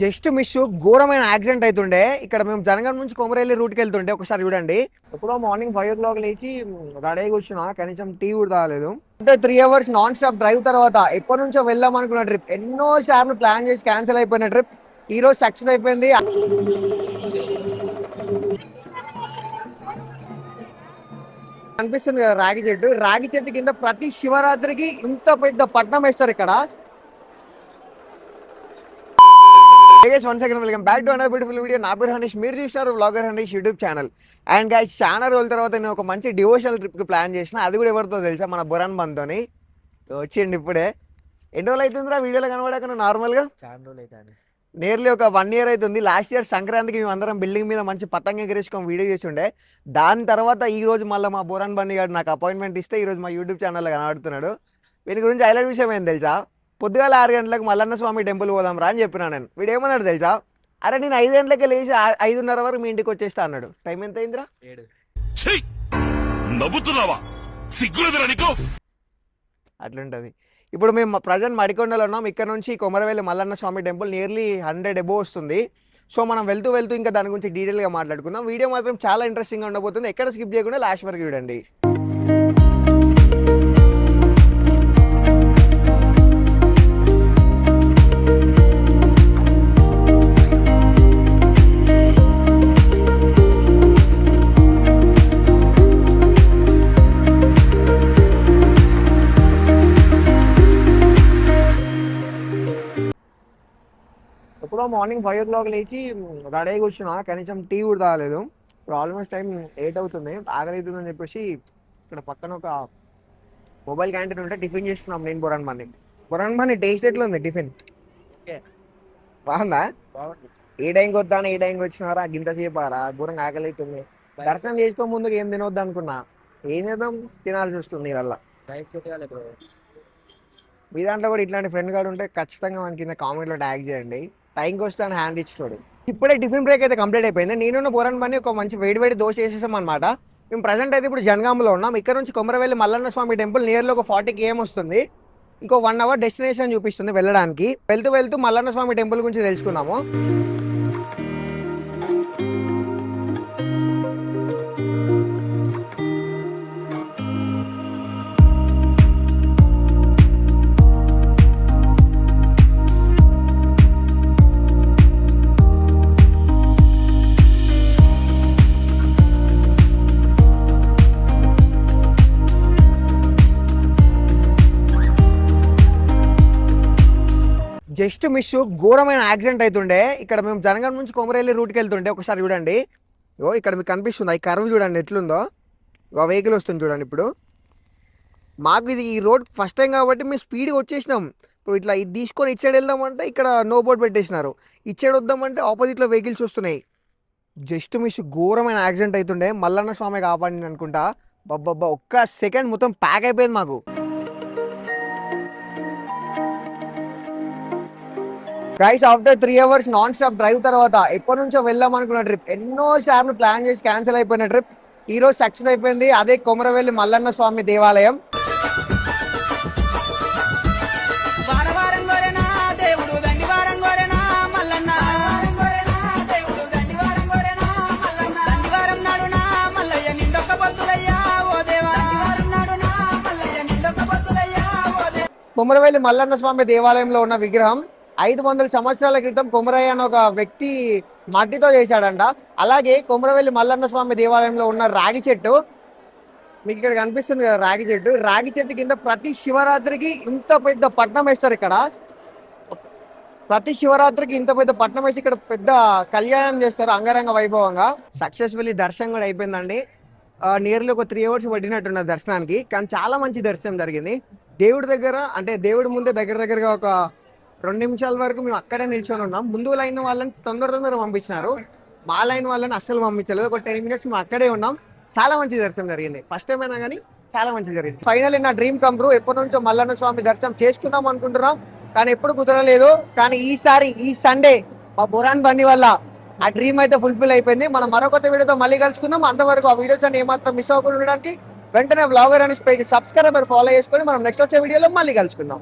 Just miss ఘోరమైన accident అవుతుండే ఇక్కడ మేము జనగం నుంచి కొమరేలి రూట్కి వెళ్తుండే. ఒకసారి చూడండి. ఎప్పుడో మార్నింగ్ ఫైవ్ ఓ క్లాక్ లేచి రెడీ కూర్చున్నా. కనీసం టీ కూడా తాగలేదు. అంటే three hours non stop drive తర్వాత ఎప్పటి నుంచో వెళ్దాం అనుకున్న ట్రిప్ ఎన్నో సార్లు ప్లాన్ చేసి క్యాన్సిల్ అయిపోయిన ట్రిప్ ఈ రోజు సక్సెస్ అయిపోయింది. అనిపిస్తుంది కదా రాగి చెట్టు. రాగి చెట్టు కింద ప్రతి శివరాత్రికి ఇంత పెద్ద పట్నం వేస్తారు ఇక్కడ. Guys one second welcome back to another beautiful video నా పేరు హనీష్ మీరు చూసినారు vlogger Hanish YouTube channel and guys చాలా రోజుల తర్వాత నేను ఒక మంచి డివోషనల్ ట్రిప్కి ప్లాన్ చేసిన. అది కూడా ఎవరితో తెలుసా? మన బురాన్ బంద్తోని వచ్చిండి ఇప్పుడే. ఎన్ని రోజులు అవుతుందిరా వీడియోలో కనబడాక నార్మల్గా? చాలా రోజులు అవుతుంది నియర్లీ ఒక వన్ ఇయర్ అవుతుంది లాస్ట్ ఇయర్ సంక్రాంతికి మేము అందరం బిల్డింగ్ మీద మంచి పతంగ ఎగిరేసుకొని వీడియో చేస్తుండే. దాని తర్వాత ఈ రోజు మళ్ళీ మా బోరాన్ బండి గారు నాకు అపాయింట్మెంట్ ఇస్తే ఈ రోజు మా యూట్యూబ్ ఛానల్లో కనబడుతున్నాడు. వీని గురించి హైలైట్ విషయం ఏం తెలుసా? పొద్దుగాల ఆరు గంటలకు మల్లన్న స్వామి టెంపుల్ పోదాం రా అని చెప్పినా నేను. వీడు ఏమన్నాడు తెలుసా? అరే నేను ఐదు గంటలకి లేచి ఐదున్నర వరకు మీ ఇంటికి వచ్చేస్తా అన్నాడు. టైం ఎంత అయిందిరా? ఏడు! నవ్వుతున్నావా? సిగ్గులేదురా నీకు? అట్లుంటుంది. ఇప్పుడు మేము ప్రజెంట్ మడికొండలో ఉన్నాం. ఇక్కడ నుంచి Komuravelli Mallanna Swamy temple nearly hundred above వస్తుంది. సో మనం వెళ్తూ వెళ్తూ ఇంకా దాని గురించి డీటెయిల్గా మాట్లాడుకుందాం. వీడియో మాత్రం చాలా ఇంట్రెస్టింగ్గా ఉండబోతుంది. ఎక్కడ స్కిప్ చేయకుండా లాస్ట్ వరకు చూడండి. ఎప్పుడో మార్నింగ్ ఫైవ్ ఓ క్లాక్ లేచి రెడీ కూర్చున్నా. కనీసం టీ కూడా తాగలేదు. ఇప్పుడు ఆల్మోస్ట్ టైం ఎయిట్ అవుతుంది. ఆగలేతుందని చెప్పేసి ఇక్కడ పక్కన ఒక మొబైల్ క్యాంటీన్ ఉంటే టిఫిన్ చేస్తున్నాం నేను బొరాన్ మని బొరాన్ మని టేస్ట్ ఎట్లా ఉంది టిఫిన్? ఓకే. బాగుందా? ఏ టైంకి వద్దాను ఏ టైంకి వచ్చినారా? గింత సేపారా? దూరంగా ఆకలితుంది దర్శనం చేసుకో ముందుకు ఏం తినొద్దు అనుకున్నా. ఏం చేద్దాం? తినాల్సి వస్తుంది వల్ల మీ దాంట్లో కూడా ఇట్లాంటి ఫ్రెండ్ గారు ఉంటే ఖచ్చితంగా మన కింద కామెంట్లో ట్యాగ్ చేయండి. టైంకి వస్తే అని హ్యాండ్ ఇచ్చినాడు. ఇప్పుడే టిఫిన్ బ్రేక్ అయితే కంప్లీట్ అయిపోయింది. నేను బోరన్ పని ఒక మంచి వేడి వేడి దోశ వేసేసాం అనమాట మేము ప్రజెంట్ అయితే ఇప్పుడు జనగాంలో ఉన్నాం. ఇక్కడ నుంచి కొమరవెల్లి మల్లన్న స్వామి టెంపుల్ నియర్లో ఒక ఫార్టీ కేఎం వస్తుంది? ఇంకో వన్ అవర్ డెస్టినేషన్ చూపిస్తుంది వెళ్ళడానికి. వెళ్తూ వెళ్తూ మల్లన్న స్వామి టెంపుల్ గురించి తెలుసుకుందాము. జస్ట్ మిస్ ఘోరమైన యాక్సిడెంట్ అవుతుండే ఇక్కడ మేము జనగం నుంచి కొమరేళ్ళి రూట్కి వెళ్తుండే ఒకసారి చూడండి. ఓ ఇక్కడ మీకు కనిపిస్తుంది. ఈ కర్వ్ చూడండి ఎట్లుందో. ఆ వెహికల్ వస్తుంది చూడండి ఇప్పుడు. మాకు ఇది ఈ రోడ్ ఫస్ట్ టైం కాబట్టి మేము స్పీడ్గా వచ్చేసినాం. ఇప్పుడు ఇట్లా ఇది తీసుకొని ఇచ్చాడు వెళ్దామంటే ఇక్కడ నో బోర్డ్ పెట్టేసినారు. ఇచ్చాడు వద్దామంటే ఆపోజిట్లో వెహికల్స్ వస్తున్నాయి. జస్ట్ మిస్ ఘోరమైన యాక్సిడెంట్ అవుతుండే మల్లన్న స్వామి కాపాడింది అనుకుంటా. బబ్బబ్బా ఒక్క సెకండ్ మొత్తం ప్యాక్ అయిపోయింది మాకు. Guys after three hours non stop drive తర్వాత ఎప్పటి నుంచో వెళ్దాం అనుకున్న ట్రిప్ ఎన్నో సార్లు ప్లాన్ చేసి క్యాన్సిల్ అయిపోయిన ట్రిప్ ఈ రోజు సక్సెస్ అయిపోయింది. అదే కొమరవెల్లి మల్లన్న స్వామి దేవాలయం. కొమరవెల్లి మల్లన్న స్వామి దేవాలయంలో ఉన్న విగ్రహం ఐదు వందల సంవత్సరాల క్రితం కుమరయ్య అనే ఒక వ్యక్తి మట్టితో చేశాడంట. అలాగే కొమరవెల్లి మల్లన్న స్వామి దేవాలయంలో ఉన్న రాగి చెట్టు మీకు ఇక్కడ కనిపిస్తుంది కదా రాగి చెట్టు. రాగి చెట్టు కింద ప్రతి శివరాత్రికి ఇంత పెద్ద పట్నం వేస్తారు ఇక్కడ. ప్రతి శివరాత్రికి ఇంత పెద్ద పట్నం వేసి ఇక్కడ పెద్ద కళ్యాణం చేస్తారు అంగరంగ వైభవంగా. సక్సెస్ఫుల్లీ దర్శనం కూడా అయిపోయిందండి. నియర్లీ ఒక త్రీ అవర్స్ పట్టినట్టున్నది దర్శనానికి. కానీ చాలా మంచి దర్శనం జరిగింది. దేవుడి దగ్గర అంటే దేవుడి ముందే దగ్గర దగ్గరగా ఒక రెండు నిమిషాల వరకు మేము అక్కడే నిల్చొని ఉన్నాం. ముందు లైన్ వాళ్ళని తొందర తొందర పంపించినారు. మా లైన్ వాళ్ళని అస్సలు పంపించలేదు. ఒక టెన్ మినిట్స్ మేము అక్కడే ఉన్నాం. చాలా మంచి దర్శనం జరిగింది. ఫస్ట్ టైం అయినా కానీ చాలా మంచి జరిగింది. ఫైనల్లీ నా డ్రీమ్ కమ్ ట్రూ ఎప్పటి నుంచో మల్లన్న స్వామి దర్శనం చేసుకుందాం అనుకుంటున్నాం. కానీ ఎప్పుడు కుదరలేదు. కానీ ఈసారి ఈ సండే మా బురాన్ బండి వల్ల ఆ డ్రీమ్ అయితే ఫుల్ఫిల్ అయిపోయింది. మనం మరొక వీడియోతో మళ్ళీ కలుసుకుందాం. అంతవరకు ఆ వీడియోస్ అని ఏమాత్రం మిస్ అవ్వకుండా ఉండడానికి వెంటనే బ్లాగర్ అనేసి పేజ్ సబ్స్క్రైబర్ ఫాలో చేసుకొని మనం నెక్స్ట్ వచ్చే వీడియోలో మళ్ళీ కలుసుకుందాం.